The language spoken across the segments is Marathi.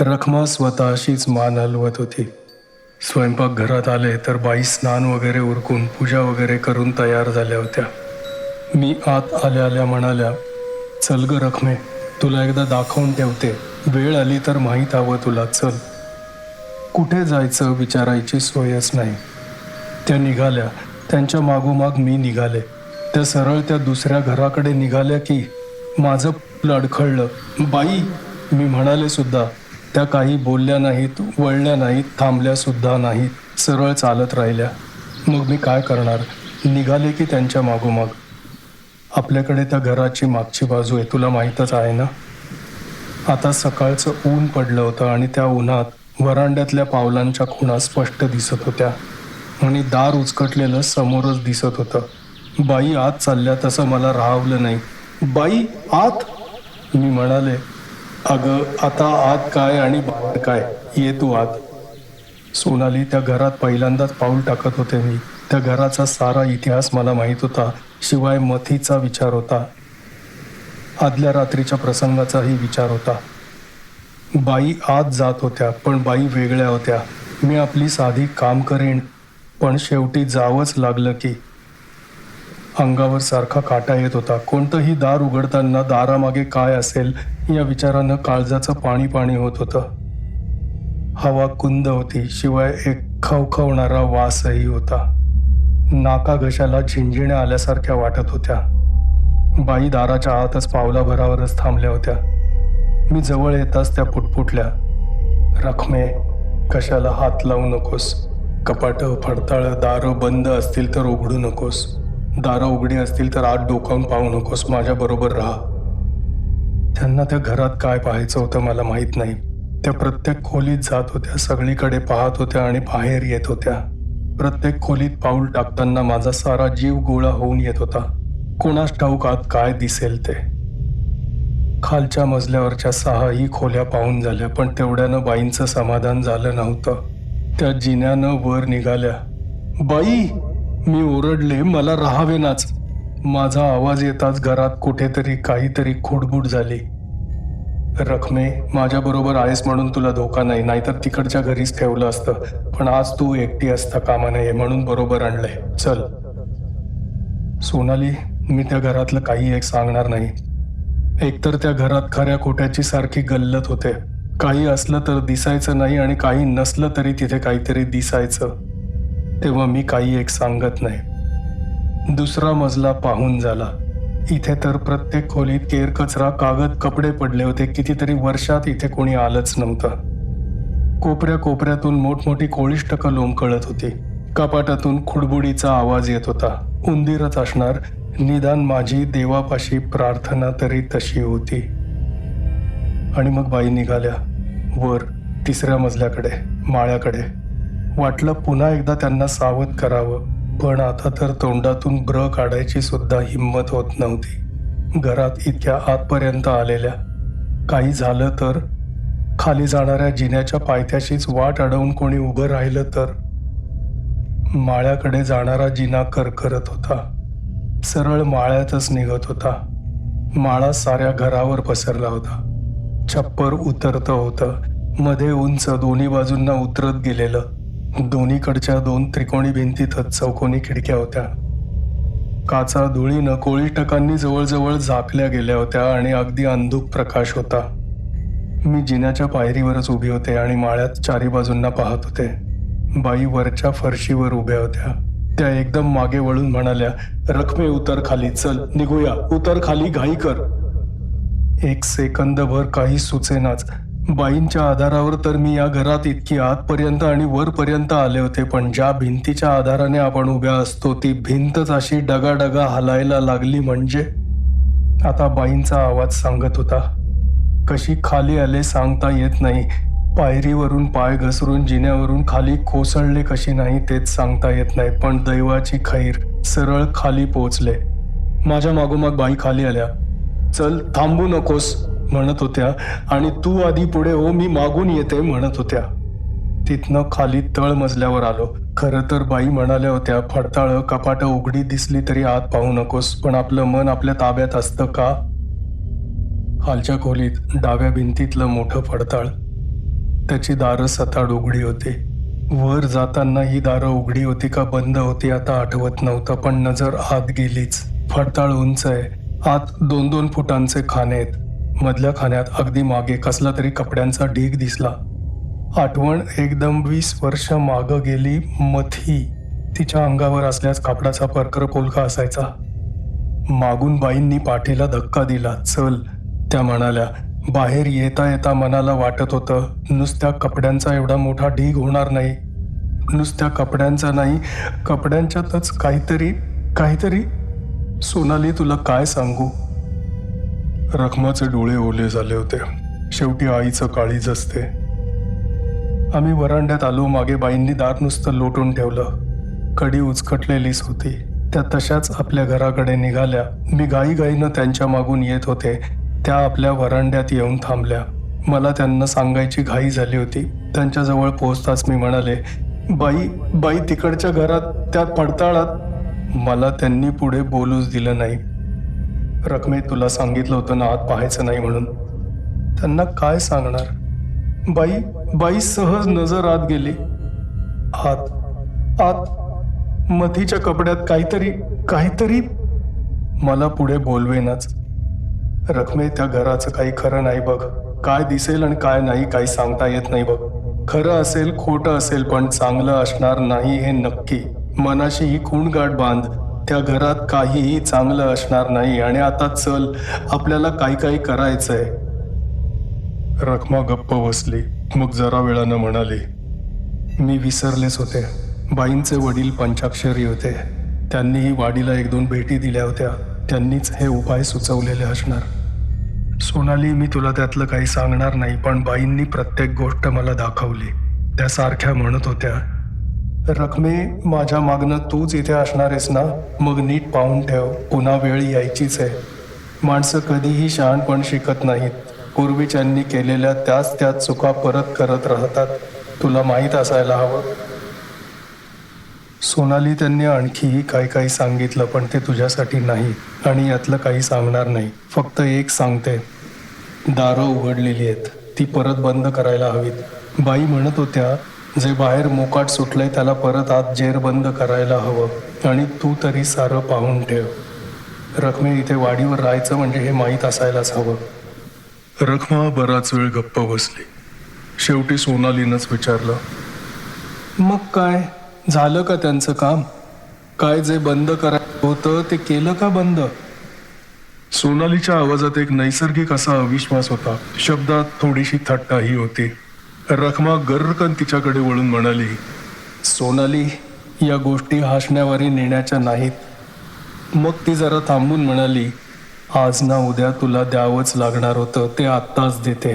रखमा स्वतःशीच मान हलवत होती. स्वयंपाकघरात आले तर बाई स्नान वगैरे उरकून पूजा वगैरे करून तयार झाल्या होत्या. मी आत आल्या आल्या म्हणाल्या चल ग रखमे तुला एकदा दाखवून ठेवते. वेळ आली तर माहीत हवं तुला. चल. कुठे जायचं विचारायची सोयच नाही. त्या निघाल्या. त्यांच्या मागोमाग मी निघाले. त्या सरळ त्या दुसऱ्या घराकडे निघाल्या की माझं लडखळलं बाई मी म्हणाले सुद्धा त्या काही बोलल्या नाहीत वळल्या नाहीत थांबल्या सुद्धा नाहीत सरळ चालत राहिल्या. मग मी काय करणार? निघाले की त्यांच्या मागोमाग. आपल्याकडे त्या घराची मागची बाजू आहे तुला माहीतच आहे ना? आता सकाळचं ऊन पडलं होतं आणि त्या उन्हात वरांड्यातल्या पावलांच्या खुणा स्पष्ट दिसत होत्या. आणि दार उचकटलेलं समोरच दिसत होतं. बाई आत चालल्या तसं मला राहावलं नाही. बाई आत? मी म्हणाले अगं आता आत काय आणि बाहेर काय? ये तू आत. सोनाली त्या घरात पहिल्यांदाच पाऊल टाकत होते मी. त्या घराचा सारा इतिहास मला माहीत होता शिवाय मथीचा विचार होता. आदल्या रात्रीच्या प्रसंगाचाही विचार होता. बाई आत जात होत्या पण बाई वेगळ्या होत्या. मी आपली साधी काम करेन पण शेवटी जावंच लागलं की. अंगावर सारखा काटा येत होता. कोणतंही दार उघडताना दारामागे काय असेल या विचारानं काळजाचं पाणी पाणी होत होतं. हवा कुंद होती शिवाय एक खवखवणारा वासही होता. नाका घशाला झिंजिण्या आल्यासारख्या वाटत होत्या. बाई दाराच्या आतच पावलाभरावरच थांबल्या होत्या. मी जवळ येताच त्या पुटपुटल्या. रखमे कशाला हात लावू नकोस? कपाट फडताळ दारं बंद असतील तर उघडू नकोस. दारं उघडी असतील तर आत डोकावून पाहू नकोस. माझ्याबरोबर राहा. त्यांना त्या घरात काय पाहायचं होतं मला माहीत नाही. त्या प्रत्येक खोलीत जात होत्या सगळीकडे पाहत होत्या आणि बाहेर येत होत्या. प्रत्येक खोलीत पाऊल टाकताना माझा सारा जीव गोळा होऊन येत होता. कोणास ठाऊक आत काय दिसेल ते? खालच्या मजल्यावरच्या सहाही खोल्या पाहून झाल्या पण तेवढ्यानं बाईंचं समाधान झालं नव्हतं. त्या जिन्यानं वर निघाल्या. बाई मी ओरडले मला राहावेनाच माझा आवाज येताच घरात कुठेतरी काहीतरी खुडबुड झाली. रखमे माझ्याबरोबर आहेस म्हणून तुला धोका नाही नाहीतर तिकडच्या घरीच ठेवलं असतं. पण आज तू एकटी असता कामा नये म्हणून बरोबर आणलंय. चल. सोनाली मी त्या घरातलं काही एक सांगणार नाही. एकतर त्या घरात खऱ्या खोट्याची सारखी गल्लत होते. काही असलं तर दिसायचं नाही आणि काही नसलं तरी तिथे काहीतरी दिसायचं. तेव्हा मी काही एक सांगत नाही. दुसरा मजला पाहून झाला. इथे तर प्रत्येक खोलीत केर कचरा कागद कपडे पडले होते. कितीतरी वर्षात इथे कोणी आलंच नव्हतं. कोपऱ्या कोपऱ्यातून मोठमोठी कोळिष्टकं लोंबकळत होती. कपाटातून खुडबुडीचा आवाज येत होता. उंदीरच असणार. निदान माझी देवापाशी प्रार्थना तरी तशी होती. आणि मग बाई निघाल्या. वर तिसऱ्या मजल्याकडे माळ्याकडे. वाटलं पुन्हा एकदा त्यांना सावध करावं. पण आता तर तोंडातून ब्र काढायची सुद्धा हिंमत होत नव्हती. घरात इतक्या आतपर्यंत आलेल्या. काही झालं तर? खाली जाणाऱ्या जिन्याच्या पायथ्याशीच वाट अडवून कोणी उभं राहिलं तर? माळ्याकडे जाणारा जिना करकरत होता. सरळ माळ्यातच निघत होता. माळा साऱ्या घरावर पसरला होता. छप्पर उतरतं होतं. मध्ये उंच दोन्ही बाजूंना उतरत गेलेलं. दोन्हीकडच्या दोन त्रिकोणी भिंतीतच चौकोनी खिडक्या होत्या. काचा धुळीनं कोळी टकांनी जवळजवळ झाकल्या गेल्या होत्या आणि अगदी अंधुक प्रकाश होता. मी जिन्याच्या पायरीवरच उभी होते आणि माळ्यात चारी बाजूंना पाहत होते. बाई वरच्या फरशीवर उभ्या होत्या. त्या एकदम मागे वळून म्हणाल्या रखमे उतर खाली चल निघूया. उतर खाली घाई कर. एक सेकंदभर काही सुचेनाच बाईंच्या आधारावर तर मी या घरात इतकी आतपर्यंत आणि वरपर्यंत आले होते पण ज्या भिंतीच्या आधाराने आपण उभ्या असतो ती भिंतच अशी डगाडगा हलायला लागली म्हणजे? आता बाईंचा आवाज सांगत होता. कशी खाली आले सांगता येत नाही. पायरीवरून पाय घसरून जिन्यावरून खाली कोसळले कशी नाही तेच सांगता येत नाही पण दैवाची खैर सरळ खाली पोचले माझ्या मागोमाग बाई खाली आल्या. चल थांबू नकोस. म्हणत होत्या आणि तू आधी पुढे हो मी मागून येते म्हणत होत्या. तिथनं खाली तळ मजल्यावर आलो. खरं तर बाई म्हणाल्या होत्या फडताळ कपाट उघडी दिसली तरी आत पाहू नकोस पण आपलं मन आपल्या ताब्यात असतं का? खालच्या खोलीत डाव्या भिंतीतलं मोठं फडताळ. त्याची दारं सताड उघडी होती. वर जाताना ही दारं उघडी होती का बंद होती आता आठवत नव्हतं पण नजर आत गेलीच. फडताळ उंच आहे. आत दोन दोन फुटांचे खाने आहेत. मधल्या खाण्यात अगदी मागे कसला तरी कपड्यांचा ढीग दिसला. आठवण एकदम वीस वर्ष मागं गेली मथी. तिच्या अंगावर असल्यास कापडाचा परकर पोलका असायचा. मागून बाईंनी पाठीला धक्का दिला चल त्या म्हणाल्या. बाहेर येता येता मनाला वाटत होतं नुसत्या कपड्यांचा एवढा मोठा ढीग होणार नाही. नुसत्या कपड्यांचा नाही कपड्यांच्यातच काहीतरी काहीतरी. सोनाली तुला काय सांगू? रखमाचे डोळे ओले झाले होते. शेवटी आईचं काळीज असते. आम्ही वरांड्यात आलो मागे बाईंनी दार नुसतं लोटून ठेवलं. कडी उचकटलेलीच होती. त्या तशाच आपल्या घराकडे निघाल्या. मी घाईघाईनं त्यांच्या मागून येत होते. त्या आपल्या वरांड्यात येऊन थांबल्या. मला त्यांना सांगायची घाई झाली होती. त्यांच्याजवळ पोहोचताच मी म्हणाले बाई बाई तिकडच्या घरात त्या पडताळात. मला त्यांनी पुढे बोलूच दिलं नाही. रकमे तुला सांगितलं होतं ना आत पाहायचं नाही म्हणून. त्यांना काय सांगणार? बाई बाई सहज नजर आत गेली. आत आत मथीच्या कपड्यात काहीतरी काहीतरी मला पुढे बोलवेनाच. रकमे त्या घराचं काही खरं नाही बघ. काय दिसेल आणि काय नाही काही सांगता येत नाही बघ. खरं असेल खोटं असेल पण चांगलं असणार नाही हे नक्की. मनाशी ही खूण गाठ बांध. त्या घरात काहीही चांगलं असणार नाही आणि आता चल आपल्याला काही काही करायचंय. रखमा गप्प बसली. मग जरा वेळानं म्हणाली मी विसरलेच होते. बाईंचे वडील पंचाक्षरी होते. त्यांनीही वाडीला एक दोन भेटी दिल्या होत्या. त्यांनीच हे उपाय सुचवलेले असणार. सोनाली मी तुला त्यातलं काही सांगणार नाही पण बाईंनी प्रत्येक गोष्ट मला दाखवली. त्या सारख्या म्हणत होत्या रखमे माझ्या मागणं तूच इथे असणार आहेस ना? मग नीट पाहून ठेव पुन्हा वेळ यायचीच आहे. माणसं कधीही शहाणपण शिकत नाहीत. पूर्वीच्यांनी केलेल्या त्याच त्या चुका परत करत राहतात. तुला माहीत असायला हवं? सोनाली त्यांनी आणखीही काही काही सांगितलं पण ते तुझ्यासाठी नाही आणि यातलं काही सांगणार नाही. फक्त एक सांगते. दारं उघडलेली आहेत. ती परत बंद करायला हवीत. बाई म्हणत होत्या जे बाहेर मोकाट सुटलंय त्याला परत आत जेर बंद करायला हवं. आणि तू तरी सारं पाहून ठेव. रखमे इथे वाडीवर राहायचं म्हणजे हे माहीत असायलाच हवं. रखमा बराच वेळ गप्प बसली. शेवटी सोनालीनंच विचारलं. मग काय? झालं का त्यांचं काम? काय जे बंद करायचं होतं ते केलं का बंद? सोनालीच्या आवाजात एक नैसर्गिक असा अविश्वास होता. शब्दात थोडीशी थट्टाही होती. रखमा गर्रकन तिच्याकडे वळून म्हणाली सोनाली या गोष्टी हसण्यावरी नेण्याच्या नाहीत. मग ती जरा थांबून म्हणाली आज ना उद्या तुला द्यावंच लागणार होतं ते आत्ताच देते.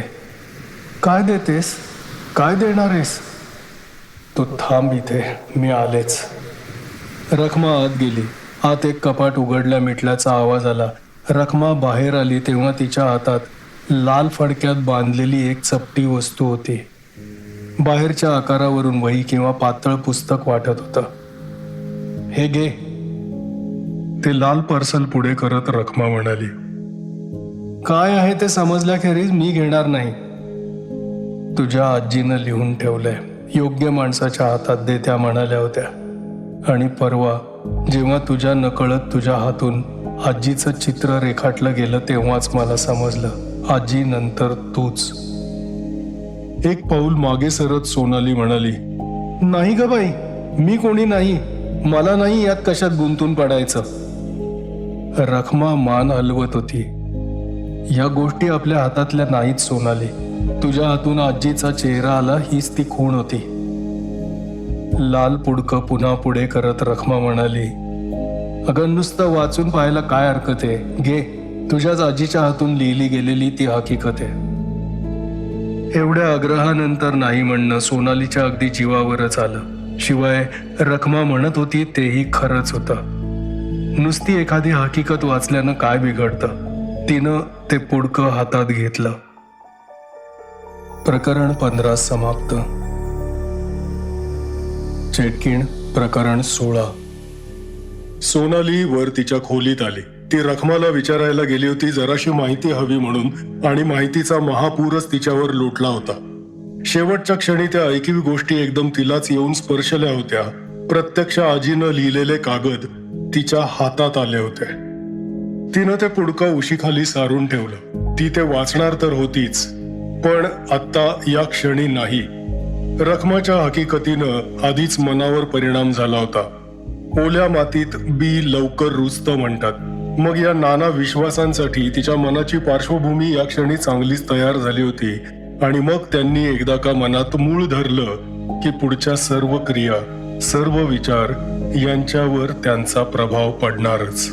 काय देतेस? काय देणार आहेस? तू थांब इथे मी आलेच. रखमा आत गेली. आत एक कपाट उघडल्या मिटल्याचा आवाज आला. रखमा बाहेर आली तेव्हा तिच्या हातात लाल फडक्यात बांधलेली एक चपटी वस्तू होती. बाहेरच्या आकारावरून वही किंवा पातळ पुस्तक वाटत होतं. हे घे. ते लाल पार्सल पुढे करत रखमा म्हणाली काय आहे ते समजल्याखेरीज मी घेणार नाही. तुझ्या आजीनं लिहून ठेवलंय. योग्य माणसाच्या हातात दे त्या म्हणाल्या होत्या. आणि परवा जेव्हा तुझ्या नकळत तुझ्या हातून आजीचं चित्र रेखाटलं गेलं तेव्हाच मला समजलं. आजी नंतर तूच. एक पाऊल मागे सरत सोनाली म्हणाली नाही ग बाई मी कोणी नाही. मला नाही यात कशात गुंतून पडायचं. रखमा मान हलवत होती. या गोष्टी आपल्या हातातल्या नाहीत सोनाली. तुझ्या हातून आजीचा चेहरा आला हीच ती खूण होती. लाल पुडकं पुन्हा पुढे करत रखमा म्हणाली अगं नुसतं वाचून पाहायला काय हरकत आहे? घे तुझ्याच आजीच्या हातून लिहिली गेलेली ती हकीकत आहे. एवढ्या आग्रहानंतर नाही म्हणणं सोनालीच्या अगदी जीवावरच आलं. शिवाय रखमा म्हणत होती तेही खरंच होतं. नुसती एखादी हकीकत वाचल्यानं काय बिघडतं? तिनं ते पुडकं हातात घेतलं. प्रकरण पंधरा समाप्त. चेटकीण प्रकरण सोळा. सोनाली वर तिच्या खोलीत आली. ती रखमाला विचारायला गेली होती जराशी माहिती हवी म्हणून आणि माहितीचा महापूरच तिच्यावर लोटला होता. शेवटच्या क्षणी त्या ऐकिवी गोष्टी एकदम तिलाच येऊन स्पर्शल्या होत्या. प्रत्यक्ष आजीनं लिहिलेले कागद तिच्या हातात आले होते. तिनं ते पुडकं उशीखाली सारून ठेवलं. ती ते वाचणार तर होतीच पण आता या क्षणी नाही. रखमाच्या हकीकतीनं आधीच मनावर परिणाम झाला होता. ओल्या मातीत बी लवकर रुजतं म्हणतात. मग या नाना विश्वासांसाठी तिच्या मनाची पार्श्वभूमी या क्षणी चांगलीच तयार झाली होती. आणि मग त्यांनी एकदा का मनात मूळ धरलं की पुढच्या सर्व क्रिया सर्व विचार यांच्यावर त्यांचा प्रभाव पडणारच.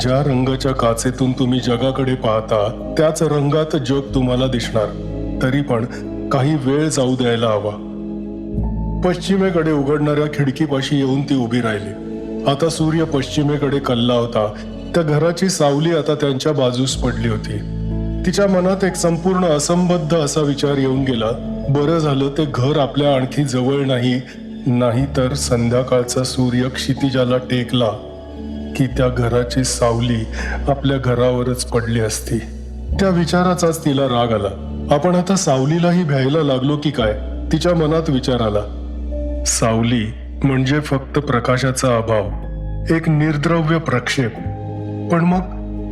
ज्या रंगाच्या काचेतून तुम्ही जगाकडे पाहता त्याच रंगात जग तुम्हाला दिसणार. तरी पण काही वेळ जाऊ द्यायला हवा. पश्चिमेकडे उघडणाऱ्या खिडकीपाशी येऊन ती उभी राहिली. आता सूर्य पश्चिमेकडे कल्ला होता. त्या घराची सावली आता त्यांच्या बाजूस पडली होती. तिच्या मनात एक संपूर्ण असंबद्ध असा विचार येऊन गेला. बरं झालं ते घर आपल्या आणखी जवळ नाही नाही तर संध्याकाळचा सूर्य क्षितिजाला टेकला की त्या घराची सावली आपल्या घरावरच पडली असती. त्या विचाराचाच तिला राग आला. आपण आता सावलीलाही भ्यायला लागलो की काय? तिच्या मनात विचार आला. सावली म्हणजे फक्त प्रकाशाचा अभाव एक निर्द्रव्य प्रक्षेप. पण मग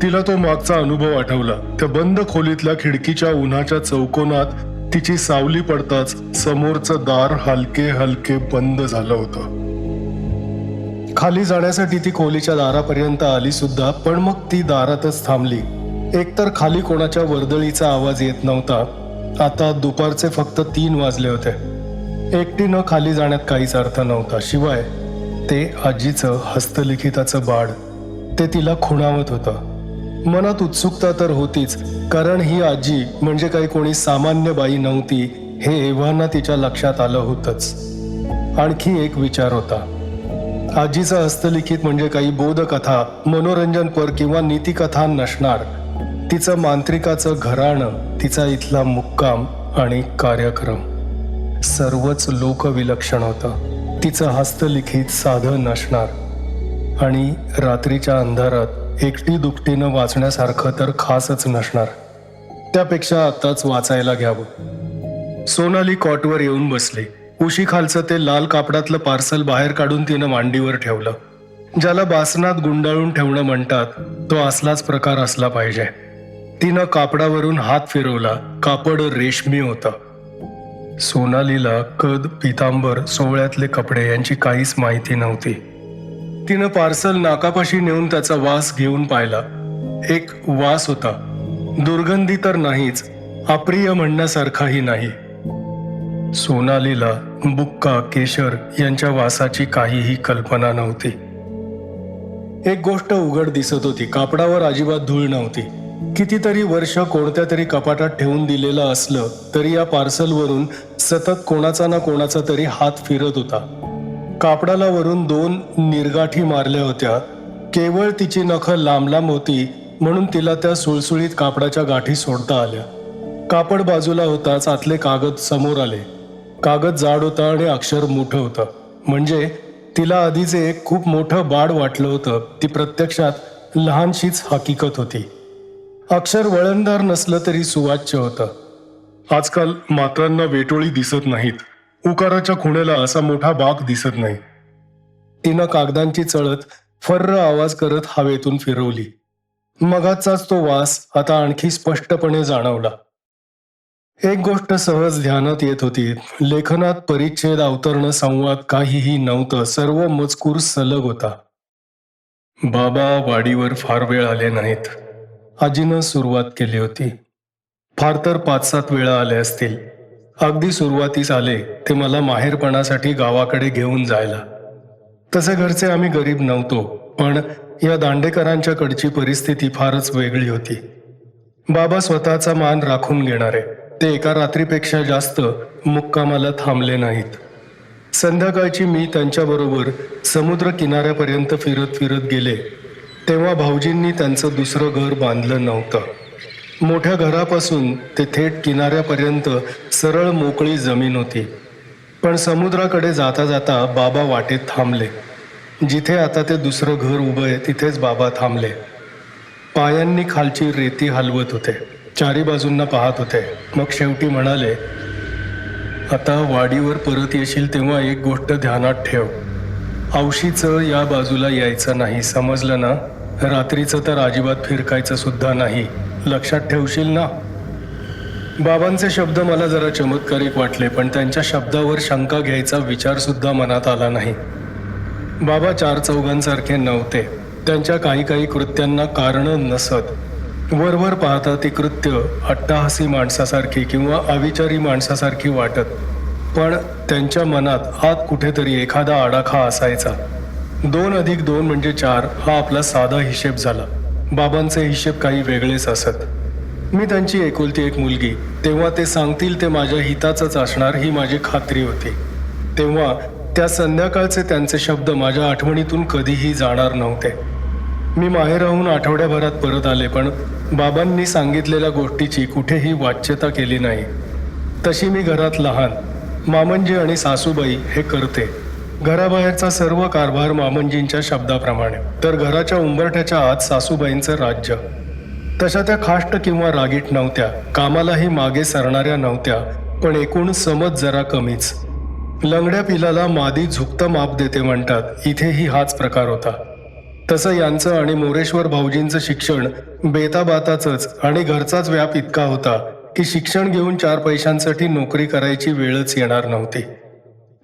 तिला तो मागचा अनुभव आठवला. त्या बंद खोलीतल्या खिडकीच्या उन्हाच्या चौकोनात तिची सावली पडताच समोरचं दार हलके हलके बंद झालं होतं. खाली जाण्यासाठी ती खोलीच्या दारापर्यंत आली सुद्धा पण मग ती दारातच थांबली. एकतर खाली कोणाच्या वर्दळीचा आवाज येत नव्हता. आता दुपारचे फक्त तीन वाजले होते. एकटीनं खाली जाण्यात काहीच अर्थ नव्हता. शिवाय ते आजीचं हस्तलिखिताचं बाळ ते तिला खुणावत होतं. मनात उत्सुकता तर होतीच कारण ही आजी म्हणजे काही कोणी सामान्य बाई नव्हती हे एव्हाना तिच्या लक्षात आलं होतंच. आणखी एक विचार होता. आजीचं हस्तलिखित म्हणजे काही बोधकथा मनोरंजनपर किंवा नीतिकथा नसणार. तिचं मांत्रिकाचं घराणं तिचा इथला मुक्काम आणि कार्यक्रम. सर्वच लोकविलक्षण होतं. तिचं हस्तलिखित साधं नसणार. आणि रात्रीच्या अंधारात एकटी दुकटीनं वाचण्यासारखं तर खासच नसणार. त्यापेक्षा आताच वाचायला घ्यावं. सोनाली कॉटवर येऊन बसली. उशीखालचं ते लाल कापडातलं पार्सल बाहेर काढून तिनं मांडीवर ठेवलं. ज्याला बासनात गुंडाळून ठेवणं म्हणतात तो असलाच प्रकार असला पाहिजे. तिनं कापडावरून हात फिरवला. कापड रेशमी होतं. सोनालीला कद पितांबर सोहळ्यातले कपडे यांची काहीच माहिती नव्हती. तिनं पार्सल नाकापाशी नेऊन त्याचा वास घेऊन पाहिला. एक वास होता. दुर्गंधी तर नाहीच अप्रिय म्हणण्यासारखाही नाही. सोनालीला बुक्का केशर यांच्या वासाची काहीही कल्पना नव्हती. एक गोष्ट उघड दिसत होती. कापडावर अजिबात धूळ नव्हती. कितीतरी वर्ष कोणत्या तरी कपाटात ठेवून दिलेलं असलं तरी या पार्सलवरून सतत कोणाचा ना कोणाचा तरी हात फिरत होता. कापडाला वरून दोन निर्गाठी मारल्या होत्या. केवळ तिची नखं लांब लांब होती म्हणून तिला त्या सुळसुळीत कापडाच्या गाठी सोडता आल्या. कापड बाजूला होताच आतले कागद समोर आले. कागद जाड होता आणि अक्षर मोठं होतं. म्हणजे तिला आधीच एक खूप मोठं बाड वाटलं होतं. ती प्रत्यक्षात लहानशीच हकीकत होती. अक्षर वळणदार नसलं तरी सुवाच्य होतं. आजकाल मात्रांना वेटोळी दिसत नाहीत. उकाराच्या खुण्याला असा मोठा बाग दिसत नाही. तिनं कागदांची चळत फर्र आवाज करत हवेतून फिरवली. मगाचाच तो वास आता आणखी स्पष्टपणे जाणवला. एक गोष्ट सहज ध्यानात येत होती. लेखनात परिच्छेद अवतरणं संवाद काहीही नव्हतं. सर्व मजकूर सलग होता. बाबा वाडीवर फार वेळ आले नाहीत. आजीनं सुरुवात केली होती. फार तर पाच सात वेळा आले असतील. अगदी सुरुवातीस आले ते मला माहेरपणासाठी गावाकडे घेऊन जायला. तसे घरचे आम्ही गरीब नव्हतो पण या दांडेकरांच्या कडची परिस्थिती फारच वेगळी होती. बाबा स्वतःचा मान राखून घेणारे ते एका रात्रीपेक्षा जास्त मुक्कामाला थांबले नाहीत. संध्याकाळची मी त्यांच्याबरोबर समुद्र किनाऱ्यापर्यंत फिरत फिरत गेले. तेव्हा भाऊजींनी त्यांचं दुसरं घर बांधलं नव्हतं. मोठ्या घरापासून ते थेट किनाऱ्यापर्यंत सरळ मोकळी जमीन होती. पण समुद्राकडे जाता जाता बाबा वाटेत थांबले. जिथे आता ते दुसरं घर उभं आहे तिथेच बाबा थांबले. पायांनी खालची रेती हलवत होते. चारी बाजूंना पाहत होते. मग शेवटी म्हणाले आता वाडीवर परत येशील तेव्हा एक गोष्ट ध्यानात ठेव. औशीचं या बाजूला यायचं नाही. समजलं ना? रात्रीचं तर अजिबात फिरकायचं सुद्धा नाही. लक्षात ठेवशील ना? बाबांचे शब्द मला जरा चमत्कारिक वाटले पण त्यांच्या शब्दावर शंका घ्यायचा विचारसुद्धा मनात आला नाही. बाबा चार चौघांसारखे नव्हते. त्यांच्या काही काही कृत्यांना कारणं नसत. वरवर पाहता ती कृत्य अट्टाहासी माणसासारखी किंवा अविचारी माणसासारखी वाटत. पण त्यांच्या मनात आत कुठेतरी एखादा आडाखा असायचा. दोन अधिक दोन म्हणजे चार हा आपला साधा हिशेब झाला. बाबांचे हिशेब काही वेगळेच असत. मी त्यांची एकुलती एक मुलगी. तेव्हा ते सांगतील ते माझ्या हिताचंच असणार ही माझी खात्री होती. तेव्हा त्या संध्याकाळचे त्यांचे शब्द माझ्या आठवणीतून कधीही जाणार नव्हते. मी माहेराहून आठवड्याभरात परत आले पण बाबांनी सांगितलेल्या गोष्टीची कुठेही वाच्यता केली नाही. तशी मी घरात लहान. मामंजी आणि सासूबाई हे करते. घराबाहेरचा सर्व कारभार मामंजींच्या शब्दाप्रमाणे. तर घराच्या उंबरठ्याच्या आत सासूबाईंचं राज्य. तशा त्या खाष्ट किंवा रागीट नव्हत्या. कामालाही मागे सरणाऱ्या नव्हत्या पण एकूण समज जरा कमीच. लंगड्या पिलाला मादी झुकतं माप देते म्हणतात इथेही हाच प्रकार होता. तसं यांचं आणि मोरेश्वर भाऊजींचं शिक्षण बेताबाताचंच आणि घरचाच व्याप इतका होता की शिक्षण घेऊन चार पैशांसाठी नोकरी करायची वेळच येणार नव्हती.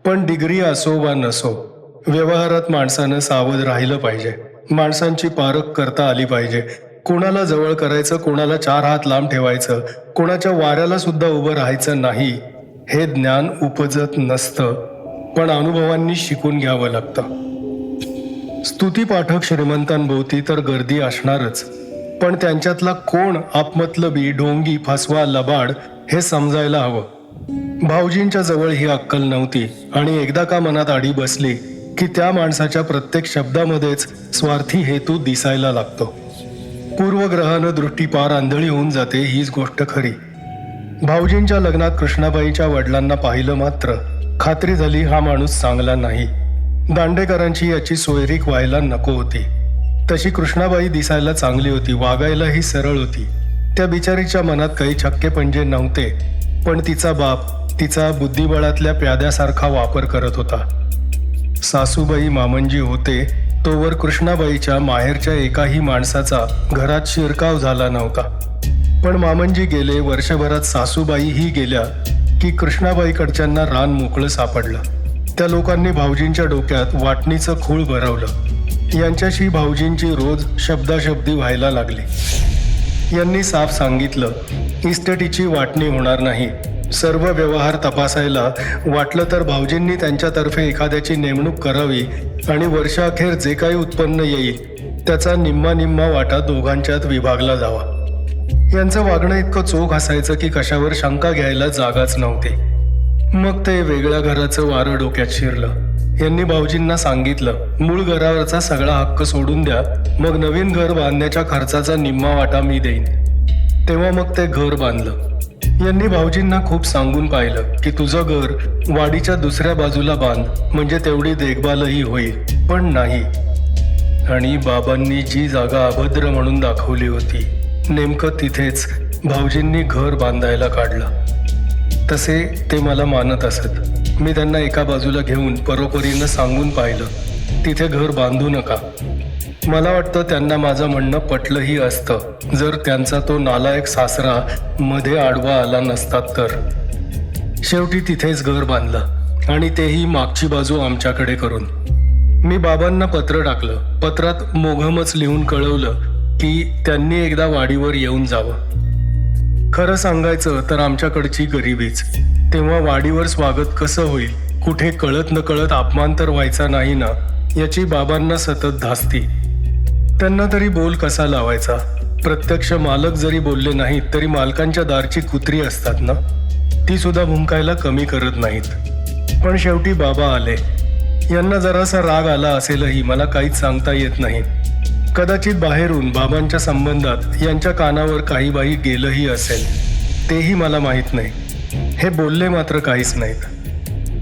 पण डिग्री असो वा नसो व्यवहारात माणसानं सावध राहिलं पाहिजे. माणसांची पारख करता आली पाहिजे. कोणाला जवळ करायचं कोणाला चार हात लांब ठेवायचं कोणाच्या वाऱ्याला सुद्धा उभं राहायचं नाही हे ज्ञान उपजत नसतं. पण अनुभवांनी शिकून घ्यावं लागतं. स्तुतीपाठक श्रीमंतांभोवती तर गर्दी असणारच. पण त्यांच्यातला कोण आपमतलबी ढोंगी फसवा लबाड हे समजायला हवं. भाऊजींच्या जवळ ही अक्कल नव्हती आणि एकदा का मनात आडी बसली की त्या माणसाच्या प्रत्येक शब्दामध्येच स्वार्थी हेतू दिसायला लागतो. पूर्वग्रहानं दृष्टी पार आंधळी होऊन जाते हीच गोष्ट खरी. भाऊजींच्या लग्नात कृष्णाबाईच्या वडिलांना पाहिलं मात्र खात्री झाली हा माणूस चांगला नाही. दांडेकरांची याची सोयरीक व्हायला नको होती. तशी कृष्णाबाई दिसायला चांगली होती वागायलाही सरळ होती. त्या बिचारीच्या मनात काही छक्के पंजे नव्हते. पण तिचा बाप तिचा बुद्धिबळातल्या प्याद्यासारखा वापर करत होता. सासूबाई मामंजी होते तोवर कृष्णाबाईच्या माहेरच्या एकाही माणसाचा घरात शिरकाव झाला नव्हता. पण मामंजी गेले वर्षभरात सासूबाईही गेल्या की कृष्णाबाईकडच्यांना रान मोकळं सापडलं. त्या लोकांनी भाऊजींच्या डोक्यात वाटणीचं खूळ भरवलं. यांच्याशी भाऊजींची रोज शब्दाशब्दी व्हायला लागली. यांनी साफ सांगितलं इस्टेटीची वाटणी होणार नाही. सर्व व्यवहार तपासायला वाटलं तर भाऊजींनी त्यांच्यातर्फे एखाद्याची नेमणूक करावी आणि वर्षाअखेर जे काही उत्पन्न येईल त्याचा निम्मा निम्मा वाटा दोघांच्यात विभागला जावा. यांचं वागणं इतकं चोख असायचं की कशावर शंका घ्यायला जागाच नव्हती. मग ते वेगळ्या घराचं वारं डोक्यात शिरलं. यांनी भाऊजींना सांगितलं मूळ घरावरचा सगळा हक्क सोडून द्या मग नवीन घर बांधण्याच्या खर्चाचा निम्मा वाटा मी देईन. तेव्हा मग ते घर बांधलं. यांनी भाऊजींना खूप सांगून पाहिलं की तुझं घर वाडीच्या दुसऱ्या बाजूला बांध म्हणजे तेवढी देखभालही होईल पण नाही. आणि बाबांनी जी जागा अभद्र म्हणून दाखवली होती नेमकं तिथेच भाऊजींनी घर बांधायला काढलं. तसे ते मला मानत असत. मी त्यांना एका बाजूला घेऊन परोपरीनं सांगून पाहिलं तिथे घर बांधू नका. मला वाटतं त्यांना माझं म्हणणं पटलंही असतं. जर त्यांचा तो नालायक सासरा मध्ये आडवा आला नसतात तर. शेवटी तिथेच घर बांधलं आणि तेही मागची बाजू आमच्याकडे करून. मी बाबांना पत्र टाकलं. पत्रात मोघमच लिहून कळवलं की त्यांनी एकदा वाडीवर येऊन जावं. खरं सांगायचं तर आमच्याकडची गरिबीच. तेव्हा वाडीवर स्वागत कसं होईल? कुठे कळत न कळत अपमान तर व्हायचा नाही ना? याची बाबांना सतत धास्ती. त्यांना तरी बोल कसा लावायचा? प्रत्यक्ष मालक जरी बोलले नाहीत तरी मालकांच्या दारची कुत्री असतात ना? ती सुद्धा भुंकायला कमी करत नाहीत. पण शेवटी बाबा आले. यांना जरासा राग आला असेलही मला काहीच सांगता येत नाही. कदाचित बाहेरून बाबांच्या संबंधात यांच्या कानावर काही बाई गेलंही असेल. तेही मला माहीत नाही. हे बोलले मात्र काहीच नाहीत.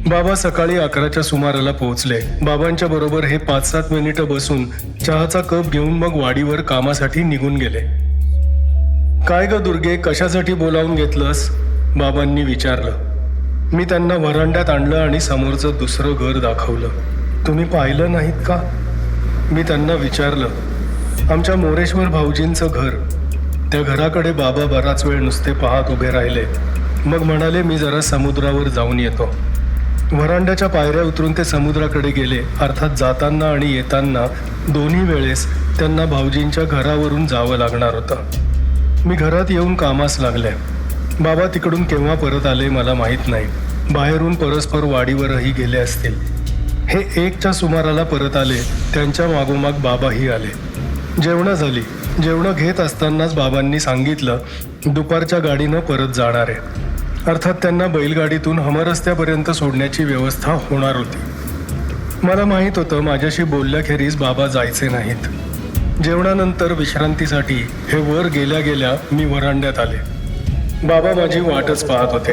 बाबा सकाळी अकराच्या सुमाराला पोहोचले. बाबांच्या बरोबर हे पाच सात मिनिटं बसून चहाचा कप घेऊन मग वाडीवर कामासाठी निघून गेले. काय ग दुर्गे कशासाठी बोलावून घेतलंस? बाबांनी विचारलं. मी त्यांना वरांड्यात आणलं आणि समोरचं दुसरं घर दाखवलं. तुम्ही पाहिलं नाहीत का? मी त्यांना विचारलं. आमच्या मोरेश्वर भाऊजींचं घर. त्या घराकडे बाबा बराच वेळ नुसते पाहत उभे राहिले. मग म्हणाले मी जरा समुद्रावर जाऊन येतो. वरांड्याच्या पायऱ्या उतरून ते समुद्राकडे गेले. अर्थात जाताना आणि येताना दोन्ही वेळेस त्यांना भाऊजींच्या घरावरून जावं लागणार होतं. मी घरात येऊन कामास लागले. बाबा तिकडून केव्हा परत आले मला माहीत नाही. बाहेरून परस्पर वाडीवरही गेले असतील. हे एकच्या सुमाराला परत आले. त्यांच्या मागोमाग बाबाही आले. जेवणं झाली. जेवणं घेत असतानाच बाबांनी सांगितलं दुपारच्या गाडीनं परत जाणार. आहे अर्थात त्यांना बैलगाडीतून हमरस्त्यापर्यंत सोडण्याची व्यवस्था होणार होती. मला माहीत होतं माझ्याशी बोलल्याखेरीज बाबा जायचे नाहीत. जेवणानंतर विश्रांतीसाठी हे वर गेल्या गेल्या मी वरांड्यात आले. बाबा माझी वाटच पाहत होते.